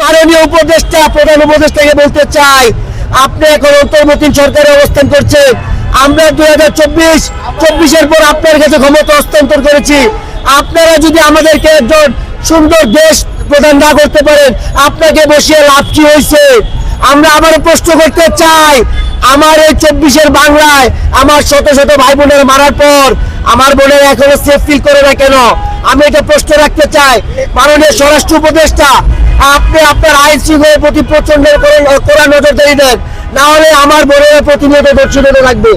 মাননীয় উপদেষ্টা, প্রধান উপদেষ্টাকে বলতে চাই, আপনি এখন অন্তর্বর্তী সরকারে অবস্থান করছেন। আমরা দুই হাজার চব্বিশ, চব্বিশের পর আপনার কাছে ক্ষমতা হস্তান্তর করেছি। আপনারা যদি আমাদেরকে একজন সুন্দর দেশ প্রদান না করতে পারেন, আপনাকে বসিয়ে লাভ কি হয়েছে? আমরা আবারও প্রশ্ন করতে চাই, আমার এই চব্বিশের বাংলায় আমার শত শত ভাই বোনের মারার পর আমার বোনের এখনও সেফ ফিল করে না কেন? আমি এটা প্রশ্ন রাখতে চাই, মাননীয় স্বরাষ্ট্র উপদেষ্টা আপনি আপনার আইন শৃঙ্খলার প্রতি প্রচণ্ড কড়া নজরদারি দেন। না হলে আমার বোনের প্রতিনিয়ত দর্শিত লাগবে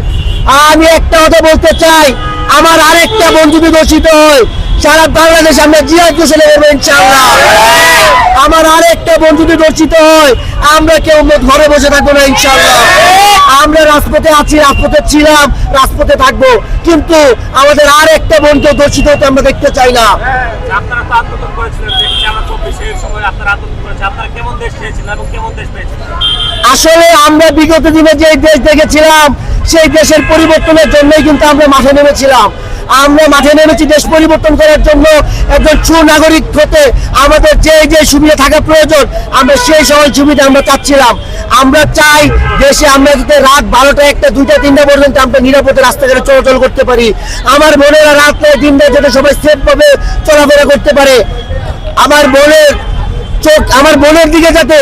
আমি একটা কথা বলতে চাই, আমার আরেকটা বোন যদি দর্শিত হয়। সারা বাংলাদেশ আমরা জিয়াদ হোসেন করব ইনশাআল্লাহ। আমার আরেকটা বোন যদি দর্শিত হয়, আমরা কেউ ঘরে বসে থাকব না, ইনশাআল্লাহ। আমরা রাজপথে আছি, রাজপথে ছিলাম, রাজপথে থাকব। কিন্তু আমাদের আর একটা বোনকে দর্শিত হতে আমরা দেখতে চাই না। আসলে আমরা বিগত দিনে যে দেশ দেখেছিলাম, সেই দেশের পরিবর্তনের জন্যই কিন্তু আমরা মাঠে নেমেছিলাম। আমরা মাঠে নেমেছি দেশ পরিবর্তন করার জন্য একজন সুনাগরিক হতে আমাদের যে যে সুবিধা থাকা প্রয়োজন, আমরা সেই সময় সুবিধা আমরা চাচ্ছিলাম। আমরা চাই দেশে আমরা যাতে রাত বারোটা একটা, দুইটা, তিনটা পর্যন্ত আমরা নিরাপদে রাস্তাঘাটে চলাচল করতে পারি। আমার বোনেরা রাত নয় দিনটা যাতে সবাই সেফ ভাবে চলাফেরা করতে পারে। আমার বোনের চোখ আমার বোনের দিকে যাতে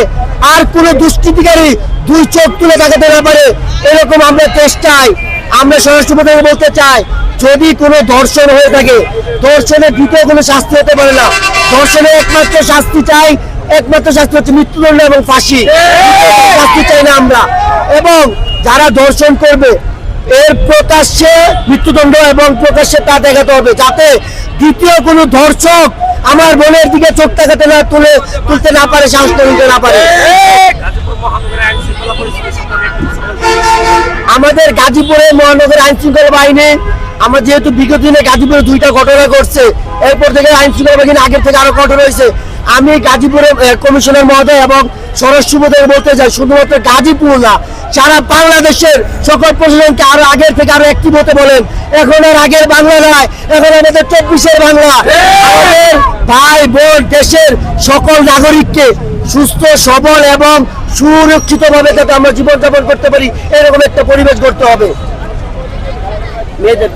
আর কোনো দুষ্কৃতিকারী দুই চোখ তুলে তাকাতে না পারে, এরকম আমরা চেষ্টাই আমরা স্বরাষ্ট্র প্রধানকে বলতে চাই, যদি কোনো ধর্ষণ হয়ে থাকে, ধর্ষণের দ্বিতীয় কোনো শাস্তি হতে পারে না। ধর্ষণের একমাত্র শাস্তি চাই, একমাত্র শাস্তি হচ্ছে মৃত্যুদণ্ড এবং ফাঁসি। শাস্তি চাই না আমরা। এবং যারা ধর্ষণ করবে, এর প্রকাশ্যে মৃত্যুদণ্ড এবং প্রকাশ্যে তা দেখাতে হবে, যাতে দ্বিতীয় কোনো ধর্ষক আমার বোনের দিকে চোখ তাকাতে না তুলে তুলতে না পারে, সাহস নিতে না পারে? আমাদের গাজীপুরে মহানগর আইন শৃঙ্খলা বাহিনী, আমার যেহেতু বিগত দিনে গাজীপুরে দুইটা ঘটনা ঘটছে, এরপর থেকে আইন শৃঙ্খলা বাহিনী আগের থেকে আরও কঠোর হয়েছে আমি গাজীপুরে কমিশনার মহোদয় এবং মহোদয় বলতে চাই শুধুমাত্র গাজীপুর না সারা বাংলাদেশের সকল প্রশাসনকে আরও আগের থেকে আরও একটি হতে বলেন, এখন আর আগের বাংলা নয়, এখন আমাদের চব্বিশের বাংলা ভাই বোন দেশের সকল নাগরিককে সুস্থ, সবল এবং সুরক্ষিত ভাবে যাতে আমরা জীবনযাপন করতে পারি, এরকম একটা পরিবেশ করতে হবে মেয়েদের।